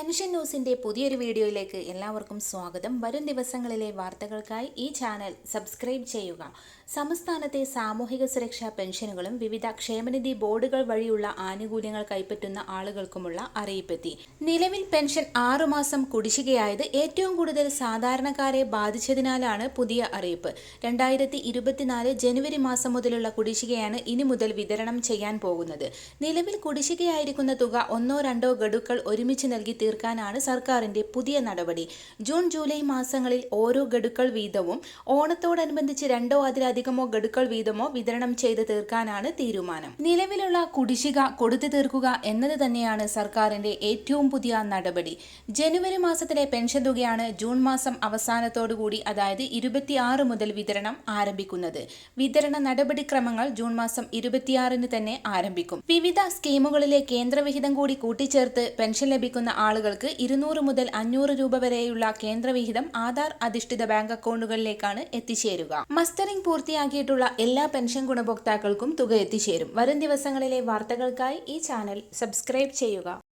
Pension ന്യൂസിന്റെ പുതിയൊരു വീഡിയോയിലേക്ക് എല്ലാവർക്കും സ്വാഗതം. വരും ദിവസങ്ങളിലെ വാർത്തകൾക്കായി ഈ ചാനൽ സബ്സ്ക്രൈബ് ചെയ്യുക. സംസ്ഥാനത്തെ സാമൂഹിക സുരക്ഷാ പെൻഷനുകളും വിവിധ ക്ഷേമനിധി ബോർഡുകൾ വഴിയുള്ള ആനുകൂല്യങ്ങൾ കൈപ്പറ്റുന്ന ആളുകൾക്കുമുള്ള അറിയിപ്പെത്തി. നിലവിൽ പെൻഷൻ ആറുമാസം കുടിശ്ശികയായത് ഏറ്റവും കൂടുതൽ സാധാരണക്കാരെ ബാധിച്ചതിനാലാണ് പുതിയ അറിയിപ്പ്. രണ്ടായിരത്തി ഇരുപത്തിനാല് ജനുവരി മാസം മുതലുള്ള കുടിശ്ശികയാണ് ഇനി മുതൽ വിതരണം ചെയ്യാൻ പോകുന്നത്. നിലവിൽ കുടിശ്ശികയായിരിക്കുന്ന തുക ഒന്നോ രണ്ടോ ഗഡുക്കൾ ഒരുമിച്ച് നൽകി തീർക്കാനാണ് സർക്കാരിന്റെ പുതിയ നടപടി. ജൂൺ ജൂലൈ മാസങ്ങളിൽ ഓരോ ഗഡുക്കൾ വീതവും ഓണത്തോടനുബന്ധിച്ച് രണ്ടോ അതിലധികമോ ഗഡുക്കൾ വീതമോ വിതരണം ചെയ്ത് തീർക്കാനാണ് തീരുമാനം. നിലവിലുള്ള കുടിശ്ശിക കൊടുത്തു തീർക്കുക എന്നത് തന്നെയാണ് സർക്കാരിന്റെ ഏറ്റവും പുതിയ നടപടി. ജനുവരി മാസത്തിലെ പെൻഷൻ തുകയാണ് ജൂൺ മാസം അവസാനത്തോടുകൂടി അതായത് ഇരുപത്തിയാറ് മുതൽ വിതരണം ആരംഭിക്കുന്നത്. വിതരണ നടപടിക്രമങ്ങൾ ജൂൺ മാസം ഇരുപത്തിയാറിന് തന്നെ ആരംഭിക്കും. വിവിധ സ്കീമുകളിലെ കേന്ദ്രവിഹിതം കൂടി കൂട്ടിച്ചേർത്ത് പെൻഷൻ ലഭിക്കുന്ന ആളുകൾക്ക് ഇരുന്നൂറ് മുതൽ അഞ്ഞൂറ് രൂപ വരെയുള്ള കേന്ദ്രവിഹിതം ആധാർ അധിഷ്ഠിത ബാങ്ക് അക്കൗണ്ടുകളിലേക്കാണ് എത്തിച്ചേരുക. മസ്റ്ററിംഗ് പൂർത്തിയാക്കിയിട്ടുള്ള എല്ലാ പെൻഷൻ ഗുണഭോക്താക്കൾക്കും തുക എത്തിച്ചേരും. വരും ദിവസങ്ങളിലെ വാർത്തകൾക്കായി ഈ ചാനൽ സബ്സ്ക്രൈബ് ചെയ്യുക.